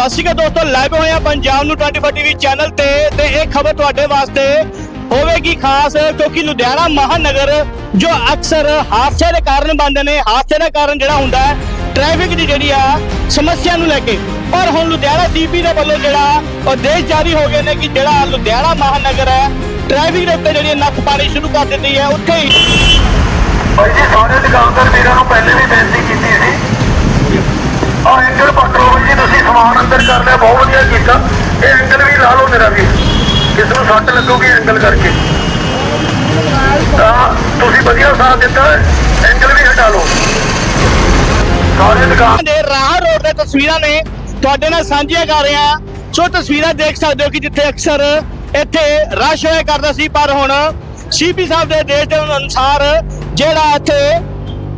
ਸਤਿ ਸ਼੍ਰੀ ਅਕਾਲ ਦੋਸਤੋ ਲਾਈਵ ਹੋਏ ਆ ਪੰਜਾਬ ਨੂੰ 24 ਟੀਵੀ ਚੈਨਲ ਤੇ ਤੇ ਇਹ ਖਬਰ ਤੁਹਾਡੇ ਵਾਸਤੇ ਹੋਵੇਗੀ ਖਾਸ ਕਿਉਂਕਿ ਲੁਧਿਆਣਾ ਮਹਾਨਗਰ, ਜੋ ਅਕਸਰ ਹਾਦਸੇ ਦੇ ਕਾਰਨ ਬਣਦੇ ਨੇ, ਹਾਦਸੇ ਦਾ ਕਾਰਨ ਜਿਹੜਾ ਹੁੰਦਾ ਹੈ ਟ੍ਰੈਫਿਕ ਦੀ ਜਿਹੜੀ ਆ ਸਮੱਸਿਆ ਨੂੰ ਲੈ ਕੇ। ਪਰ ਹੁਣ ਲੁਧਿਆਣਾ ਸੀਪੀ ਦੇ ਵੱਲੋਂ ਜਿਹੜਾ ਆਦੇਸ਼ ਜਾਰੀ ਹੋ ਗਏ ਨੇ ਕਿ ਜਿਹੜਾ ਲੁਧਿਆਣਾ ਮਹਾਨਗਰ ਹੈ ਟ੍ਰੈਫਿਕ ਦੇ ਉੱਤੇ ਜਿਹੜੀ ਨੱਥ ਪਾਣੀ ਸ਼ੁਰੂ ਕਰ ਦਿੱਤੀ ਹੈ, ਉੱਥੇ ਹੀ ਭਾਈ ਜੀ, ਸਾਰੇ ਦੁਕਾਨਦਾਰ ਵੀਰਾਂ ਨੂੰ ਪਹਿਲੇ ਵੀ ਬੇਨਤੀ ਕੀਤੀ ਸੀ ਆ ਐਂਗਲ ਪੱਟ ਲਓ ਜੀ ਤੁਸੀਂ ਸਮਾਨ ਅੰਦਰ ਕਰ ਲਿਆ ਬਹੁਤ ਇਹ ਐਂਗਲ ਵੀ ਲਾ ਲਓ ਮੇਰਾ ਵੀ। ਕਿਸ ਨੂੰ ਸੱਟ ਲੱਗੂਗੀ ਐਂਗਲ ਕਰਕੇ। ਤਾਂ ਤੁਸੀਂ ਵਧੀਆ ਸਾਥ ਦਿੱਤਾ ਐਂਗਲ ਵੀ ਹਟਾ ਲਓ। ਸਾਰੇ ਦੁਕਾਨ ਦੇ ਰਾਹ ਰੋਡ ਦੇ ਤਸਵੀਰਾਂ ਨੇ, ਤੁਹਾਡੇ ਨਾਲ ਸਾਂਝੀਆਂ ਕਰ ਰਹੇ। ਹਾਂ ਸੋ ਤਸਵੀਰਾਂ ਦੇਖ ਸਕਦੇ ਹੋ ਕਿ ਜਿੱਥੇ ਅਕਸਰ ਇੱਥੇ ਰਸ਼ ਹੋਇਆ ਕਰਦਾ ਸੀ, ਪਰ ਹੁਣ ਸੀਪੀ ਸਾਹਿਬ ਦੇ ਆਦੇਸ਼ ਦੇ ਅਨੁਸਾਰ ਜਿਹੜਾ ਇੱਥੇ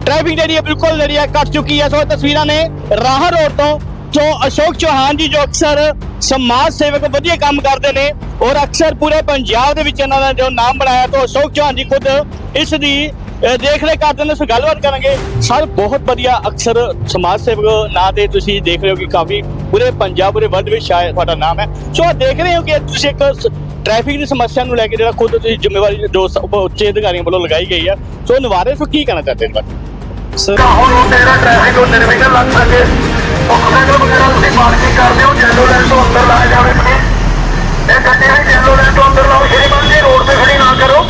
ਟ੍ਰੈਫਿਕ ਜਿਹੜੀ ਹੈ ਬਿਲਕੁਲ ਜਿਹੜੀ ਹੈ ਕੱਟ ਚੁੱਕੀ ਹੈ। ਸੋ ਇਹ ਤਸਵੀਰਾਂ ਨੇ ਰਾਹ ਰੋਡ ਤੋਂ, ਜੋ ਅਸ਼ੋਕ ਚੌਹਾਨ ਜੀ ਜੋ ਅਕਸਰ ਸਮਾਜ ਸੇਵਕ ਵਧੀਆ ਕੰਮ ਕਰਦੇ ਨੇ ਔਰ ਅਕਸਰ ਪੂਰੇ ਪੰਜਾਬ ਦੇ ਵਿੱਚ ਇਹਨਾਂ ਦਾ ਜੋ ਨਾਮ ਬਣਾਇਆ ਤਾਂ ਅਸ਼ੋਕ ਚੌਹਾਨ ਜੀ ਖੁਦ ਇਸ ਦੀ ਦੇਖ ਰਹੇ ਕਰਦੇ ਨੇ ਸੋ ਗੱਲਬਾਤ ਕਰਾਂਗੇ। ਸਰ, ਬਹੁਤ ਵਧੀਆ ਅਕਸਰ ਸਮਾਜ ਸੇਵਕ ਨਾਂ ਤੇ ਤੁਸੀਂ ਦੇਖ ਰਹੇ ਹੋ ਕਿ ਕਾਫੀ ਪੂਰੇ ਪੰਜਾਬ, ਪੂਰੇ ਵਰਲਡ ਵਿੱਚ ਸ਼ਾਇਦ ਤੁਹਾਡਾ ਨਾਮ ਹੈ। ਸੋ ਆਹ ਦੇਖ ਰਹੇ ਹੋ ਕਿ ਤੁਸੀਂ ਇੱਕ ਟ੍ਰੈਫਿਕ ਦੀ ਸਮੱਸਿਆ ਨੂੰ ਲੈ ਕੇ ਜਿਹੜਾ ਖੁਦ ਤੁਸੀਂ ਜ਼ਿੰਮੇਵਾਰੀ ਜੋ ਸ- ਉੱਚ ਅਧਿਕਾਰੀਆਂ ਵੱਲੋਂ ਲਗਾਈ ਗਈ ਹੈ। ਸੋ ਨਿਵਾਰੇ ਸੋ ਕੀ ਕਹਿਣਾ ਚਾਹਤੇ ਹੋ ਸਰ ਹੁਣ ਤੇਰਾ ਟ੍ਰੈਫਿਕ ਉਹ ਨਿਰਵਿਘਨ ਲੱਗ ਸਕੇ। ਮੋਟਰਸਾਈਕਲ ਵਗੈਰਾ ਤੁਸੀਂ ਪਾਰਕਿੰਗ ਕਰਦੇ ਹੋ ਜੈਲੋ ਲਾਈਨ ਤੋਂ ਅੰਦਰ ਲਾਇਆ ਜਾਵੇ ਪਲੀਜ਼ ਇਹ ਗੱਡੀ ਵੀ ਜੈਲੋ ਲਾਈਨ ਤੋਂ ਅੰਦਰ ਲਾਓ ਸ਼੍ਰੀਮਾਨ ਜੀ ਰੋਡ ਤੇ ਖੜੀ ਨਾ ਕਰੋ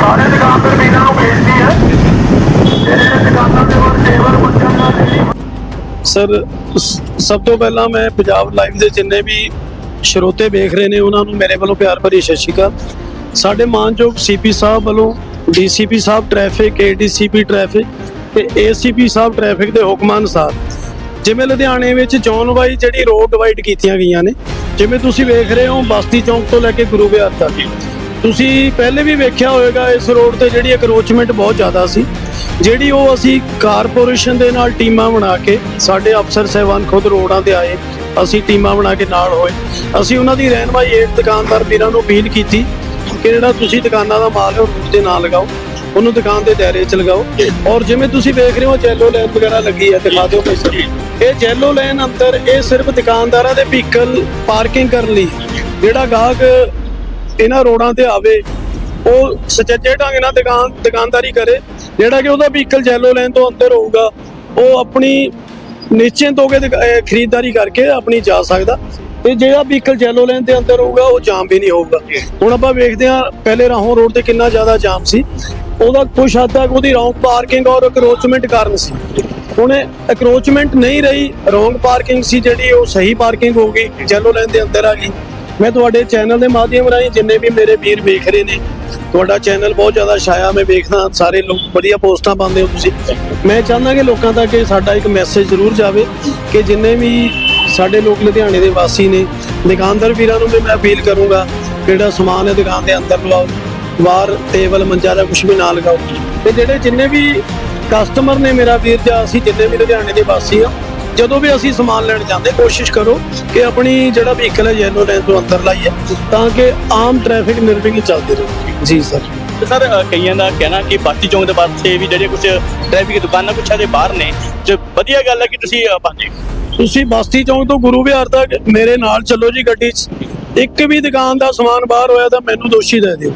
ਸਾਰੇ ਦੁਕਾਨਦਾਰ ਵੀਰਾਂ ਨੂੰ ਬੇਨਤੀ ਹੈ ਜਿਹੜੇ ਦੁਕਾਨਾਂ ਦੇ ਵੱਲ ਟੇਬਲ ਬੱਚਾ ਨਾ ਦੇਣੀ ਸਰ ਸ- ਸਭ ਤੋਂ ਪਹਿਲਾਂ ਮੈਂ ਪੰਜਾਬ ਲਾਈਵ ਦੇ ਜਿੰਨੇ ਵੀ ਸਰੋਤੇ ਵੇਖ ਰਹੇ ਨੇ ਉਹਨਾਂ ਨੂੰ ਮੇਰੇ ਵੱਲੋਂ ਪਿਆਰ ਭਰੀ ਸਤਿ ਸ਼੍ਰੀ ਅਕਾਲ ਸਾਡੇ ਮਾਨਯੋਗ ਸੀਪੀ ਸਾਹਿਬ ਵੱਲੋਂ ਡੀਸੀਪੀ ਸਾਹਿਬ ਟ੍ਰੈਫਿਕ ਏਡੀਸੀਪੀ ਟ੍ਰੈਫਿਕ ਤੇ ਏਸੀਪੀ ਸਾਹਿਬ ਟ੍ਰੈਫਿਕ ਦੇ ਹੁਕਮਾਂ ਅਨੁਸਾਰ ਜਿਵੇਂ ਲੁਧਿਆਣੇ ਵਿੱਚ ਜ਼ੋਨ ਵਾਈ ਜਿਹੜੀ ਰੋਡ ਡਿਵਾਈਡ ਕੀਤੀਆਂ ਗਈਆਂ ਨੇ, ਜਿਵੇਂ ਤੁਸੀਂ ਵੇਖ ਰਹੇ ਹੋ ਬਸਤੀ ਚੌਂਕ ਤੋਂ ਲੈ ਕੇ ਗੁਰੂ ਵਿਹਾਰ ਤੱਕ, ਤੁਸੀਂ ਪਹਿਲੇ ਵੀ ਵੇਖਿਆ ਹੋਵੇਗਾ ਇਸ ਰੋਡ ਤੇ ਜਿਹੜੀ ਅਕਰੋਚਮੈਂਟ ਬਹੁਤ ਜ਼ਿਆਦਾ ਸੀ, ਜਿਹੜੀ ਉਹ ਅਸੀਂ ਕਾਰਪੋਰੇਸ਼ਨ ਦੇ ਨਾਲ ਟੀਮਾਂ ਬਣਾ ਕੇ ਸਾਡੇ ਅਫਸਰ ਸਹਿਬਾਨ ਖੁਦ ਰੋਡਾਂ ਤੇ ਆਏ, ਅਸੀਂ ਟੀਮਾਂ ਬਣਾ ਕੇ ਨਾਲ ਹੋਏ, ਅਸੀਂ ਉਹਨਾਂ ਦੀ ਰਹਿਨਮਾਈ ਏਟ ਦੁਕਾਨਦਾਰ ਵੀਰਾਂ ਨੂੰ ਅਪੀਲ ਕੀਤੀ ਕਿ ਜਿਹੜਾ ਤੁਸੀਂ ਦੁਕਾਨਾਂ ਦਾ ਮਾਲ ਹੈ ਉਹ ਰੋਡ ਤੇ ਨਾ ਲਗਾਓ ਉਹਨੂੰ ਦੁਕਾਨ ਦੇ ਦਾਇਰੇ 'ਚ ਲਗਾਓ। ਔਰ ਜਿਵੇਂ ਤੁਸੀਂ ਵੇਖ ਰਹੇ ਹੋ ਜੈਲੋ ਲਾਈਨ ਵਗੈਰਾ ਲੱਗੀ ਹੈ, ਦਿਖਾ ਦਿਓ ਪੈਸੇ ਇਹ ਜੈਲੋ ਲਾਈਨ ਅੰਦਰ ਇਹ ਸਿਰਫ ਦੁਕਾਨਦਾਰਾਂ ਦੇ ਵਹੀਕਲ ਪਾਰਕਿੰਗ ਕਰਨ ਲਈ ਜਿਹੜਾ ਗਾਹਕ ਇਹਨਾਂ ਰੋਡਾਂ ਤੇ ਆਵੇ, ਉਹ ਸੁਚੱਜੇ ਢੰਗ ਨਾਲ ਦੁਕਾਨ, ਦੁਕਾਨਦਾਰੀ ਕਰੇ। ਜਿਹੜਾ ਕਿ ਉਹਦਾ ਵਹੀਕਲ ਜੈਲੋ ਲਾਈਨ ਤੋਂ ਅੰਦਰ ਹੋਊਗਾ, ਉਹ ਆਪਣੀ ਨਿਸ਼ਚਿੰਤ ਹੋ ਕੇ ਖਰੀਦਦਾਰੀ ਕਰਕੇ ਆਪਣੀ ਜਾ ਸਕਦਾ। ਤੇ ਜਿਹੜਾ ਵਹੀਕਲ ਜੈਲੋ ਲਾਈਨ ਦੇ ਅੰਦਰ ਹੋਊਗਾ, ਉਹ ਜਾਮ ਵੀ ਨਹੀਂ ਹੋਊਗਾ। ਹੁਣ ਆਪਾਂ ਵੇਖਦੇ ਹਾਂ, ਪਹਿਲੇ ਰਾਹੋਂ ਰੋਡ ਤੇ ਕਿੰਨਾ ਜ਼ਿਆਦਾ ਜਾਮ ਸੀ। ਉਹਦਾ ਕੁਛ ਹੱਦ ਤੱਕ ਉਹਦੀ ਰੌਂਗ ਪਾਰਕਿੰਗ ਔਰ ਅਕਰੋਚਮੈਂਟ ਕਾਰਨ ਸੀ। ਹੁਣ ਅਕਰੋਚਮੈਂਟ ਨਹੀਂ ਰਹੀ, ਰੌਂਗ ਪਾਰਕਿੰਗ ਸੀ ਜਿਹੜੀ, ਉਹ ਸਹੀ ਪਾਰਕਿੰਗ ਹੋ ਗਈ ਜੈਲੋ ਲਾਈਨ ਦੇ ਅੰਦਰ ਆ ਗਈ। ਮੈਂ ਤੁਹਾਡੇ ਚੈਨਲ ਦੇ ਮਾਧਿਅਮ ਰਾਹੀਂ ਜਿੰਨੇ ਵੀ ਮੇਰੇ ਵੀਰ ਵੇਖ ਰਹੇ ਨੇ, ਤੁਹਾਡਾ ਚੈਨਲ ਬਹੁਤ ਜ਼ਿਆਦਾ ਛਾਇਆ, ਮੈਂ ਵੇਖਦਾ ਸਾਰੇ ਲੋਕ ਵਧੀਆ ਪੋਸਟਾਂ ਪਾਉਂਦੇ ਹੋ ਤੁਸੀਂ। ਮੈਂ ਚਾਹੁੰਦਾ ਕਿ ਲੋਕਾਂ ਤੱਕ ਇਹ ਸਾਡਾ ਇੱਕ ਮੈਸੇਜ ਜ਼ਰੂਰ ਜਾਵੇ ਕਿ ਜਿੰਨੇ ਵੀ ਸਾਡੇ ਲੋਕ ਲੁਧਿਆਣੇ ਦੇ ਵਾਸੀ ਨੇ, ਦੁਕਾਨਦਾਰ ਵੀਰਾਂ ਨੂੰ ਵੀ ਮੈਂ ਅਪੀਲ ਕਰੂੰਗਾ, ਕਿਹੜਾ ਸਮਾਨ ਹੈ ਦੁਕਾਨ ਦੇ ਅੰਦਰ ਲਵਾਓ। ਬਾਹਰ ਟੇਬਲ ਮੰਜਾ ਦਾ ਕੁਝ ਵੀ ਨਾ ਲਗਾਓ। ਤੇ ਜਿਹੜੇ ਜਿੰਨੇ ਵੀ ਕਸਟਮਰ ਨੇ ਮੇਰਾ ਵੀਰ ਜਾਂ ਅਸੀਂ ਜਿੰਨੇ ਵੀ ਲੁਧਿਆਣੇ ਦੇ ਵਾਸੀ ਆ ਜਦੋਂ ਵੀ ਅਸੀਂ ਸਮਾਨ ਲੈਣ ਜਾਂਦੇ ਕੋਸ਼ਿਸ਼ ਕਰੋ ਕਿ ਆਪਣੀ ਜਿਹੜਾ ਵਹੀਕਲ ਹੈ ਯੈਲੋ ਲਾਈਨ ਤੋਂ ਅੰਦਰ ਲਾਈਏ ਤਾਂ ਕਿ ਆਮ ਟ੍ਰੈਫਿਕ ਨਿਰਵਿਘਨ ਚੱਲਦੀ ਰਹੇ। ਜੀ ਸਰ ਤੇ ਸਰ ਕਈਆਂ ਦਾ ਕਹਿਣਾ ਕਿ ਬਾਤੀ ਚੌਂਕ ਦੇ ਪਾਸੇ ਵੀ ਜਿਹੜੇ ਕੁਝ ਟ੍ਰੈਫਿਕ ਦੁਕਾਨਾਂ ਕੁਛ ਦੇ ਬਾਹਰ ਨੇ ਜੋ ਵਧੀਆ ਗੱਲ ਹੈ ਕਿ ਤੁਸੀਂ ਪਾਉਂਦੇ ਤੁਸੀਂ ਬਸਤੀ ਚੌਂਕ ਤੋਂ ਗੁਰੂ ਵਿਹਾਰ ਤੱਕ ਮੇਰੇ ਨਾਲ ਚੱਲੋ ਜੀ ਗੱਡੀ 'ਚ। ਇੱਕ ਵੀ ਦੁਕਾਨ ਦਾ ਸਮਾਨ ਬਾਹਰ ਹੋਇਆ ਤਾਂ ਮੈਨੂੰ ਦੋਸ਼ੀ ਦੇ ਦਿਓ।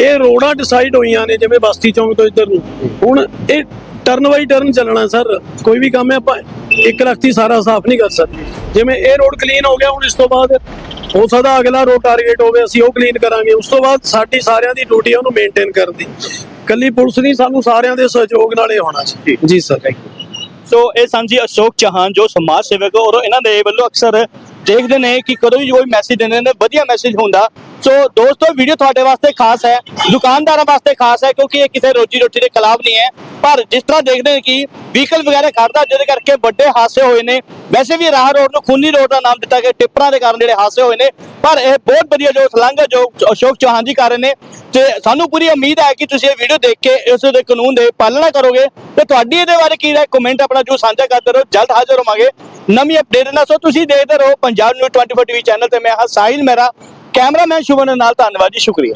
ਇਹ ਰੋਡਾਂ ਡਿਸਾਈਡ ਹੋਈਆਂ ਨੇ ਜਿਵੇਂ ਬਸਤੀ ਚੌਂਕ ਤੋਂ ਇੱਧਰ ਨੂੰ। ਹੁਣ ਇਹ ਟਰਨ ਬਾਈ ਟਰਨ ਚੱਲਣਾ ਸਰ। ਕੋਈ ਵੀ ਕੰਮ ਹੈ ਆਪਾਂ ਇੱਕ ਲੱਖਤੀ ਸਾਰਾ ਸਾਫ਼ ਨਹੀਂ ਕਰ ਸਕਦੇ। ਜਿਵੇਂ ਇਹ ਰੋਡ ਕਲੀਨ ਹੋ ਗਿਆ ਹੁਣ ਇਸ ਤੋਂ ਬਾਅਦ ਹੋ ਸਕਦਾ ਅਗਲਾ ਰੋਡ ਟਾਰਗੇਟ ਹੋਵੇ ਅਸੀਂ ਉਹ ਕਲੀਨ ਕਰਾਂਗੇ। ਉਸ ਤੋਂ ਬਾਅਦ ਸਾਡੀ ਸਾਰਿਆਂ ਦੀ ਡਿਊਟੀ ਹੈ ਉਹਨੂੰ ਮੇਨਟੇਨ ਕਰਨ ਦੀ। ਕੱਲੀ ਪੁਲਿਸ ਨਹੀਂ ਸਾਨੂੰ ਸਾਰਿਆਂ ਦੇ ਸਹਿਯੋਗ ਨਾਲ ਇਹ ਹੋਣਾ ਚਾਹੀਦਾ। ਜੀ ਸਰ। ਸੋ ਇਹ ਸਾਂਝੀ ਅਸ਼ੋਕ ਚੌਹਾਨ ਜੋ ਸਮਾਜ ਸੇਵਕ ਔਰ ਇਹਨਾਂ ਦੇ ਵੱਲੋਂ ਅਕਸਰ ਦੇਖਦੇ ਨੇ ਕਿ ਕਦੋਂ ਵੀ ਕੋਈ ਮੈਸੇਜ ਦਿੰਦੇ ਨੇ ਵਧੀਆ ਮੈਸੇਜ ਹੁੰਦਾ। ਸੋ ਦੋਸਤੋ ਵੀਡੀਓ ਤੁਹਾਡੇ ਵਾਸਤੇ ਖਾਸ ਹੈ ਦੁਕਾਨਦਾਰਾਂ ਵਾਸਤੇ ਖਾਸ ਹੈ ਕਿਉਂਕਿ ਇਹ ਕਿਸੇ ਰੋਜੀ ਰੋਟੀ ਦੇ ਖਿਲਾਫ ਨਹੀਂ ਹੈ ਪਰ ਜਿਸ ਤਰ੍ਹਾਂ ਦੇਖਦੇ ਨੇ ਕਿ ਵਹੀਕਲ ਵਗੈਰਾ ਖੜਦਾ ਜਿਹਦੇ ਕਰਕੇ ਵੱਡੇ ਹਾਦਸੇ ਹੋਏ ਨੇ ਵੈਸੇ ਵੀ ਰਾਹ ਰੋਡ ਨੂੰ ਖੂਨੀ ਰੋਡ ਦਾ ਨਾਮ ਦਿੱਤਾ ਗਿਆ ਟਿੱਪਰਾਂ ਦੇ ਕਾਰਨ ਜਿਹੜੇ ਹਾਦਸੇ ਹੋਏ ਨੇ ਪਰ ਇਹ ਬਹੁਤ ਵਧੀਆ ਜੋ ਸਲੰਘ ਹੈ ਜੋ ਅਸ਼ੋਕ ਚੌਹਾਨ ਜੀ ਕਰ ਰਹੇ ਨੇ ਤੇ ਸਾਨੂੰ ਪੂਰੀ ਉਮੀਦ ਹੈ ਕਿ ਤੁਸੀਂ ਇਹ ਵੀਡੀਓ ਦੇਖ ਕੇ ਇਸ ਦੇ ਕਾਨੂੰਨ ਦੇ ਪਾਲਣਾ ਕਰੋਗੇ ਤੇ ਤੁਹਾਡੀ ਇਹਦੇ ਬਾਰੇ ਕੀ ਰਾਏ ਕਮੈਂਟ ਆਪਣਾ ਜੋ ਸਾਂਝਾ ਕਰਦੇ ਰਹੋ ਜਲਦ ਹਾਜ਼ਰ ਹੋਵਾਂਗੇ ਨਵੀਂ ਅਪਡੇਟ ਨਾਲ ਸੋ ਤੁਸੀਂ ਦੇਖਦੇ ਰਹੋ ਪੰਜਾਬ ਨਿਊਜ਼ 24 ਟੀਵੀ ਚੈਨਲ ਤੇ ਮੈਂ ਹਾਂ ਸਾਹਿਲ ਮੇਰਾ ਕੈਮਰਾਮੈਨ ਸ਼ੁਭਨ ਨਾਲ ਧੰਨਵਾਦ ਜੀ ਸ਼ੁਕਰੀਆ।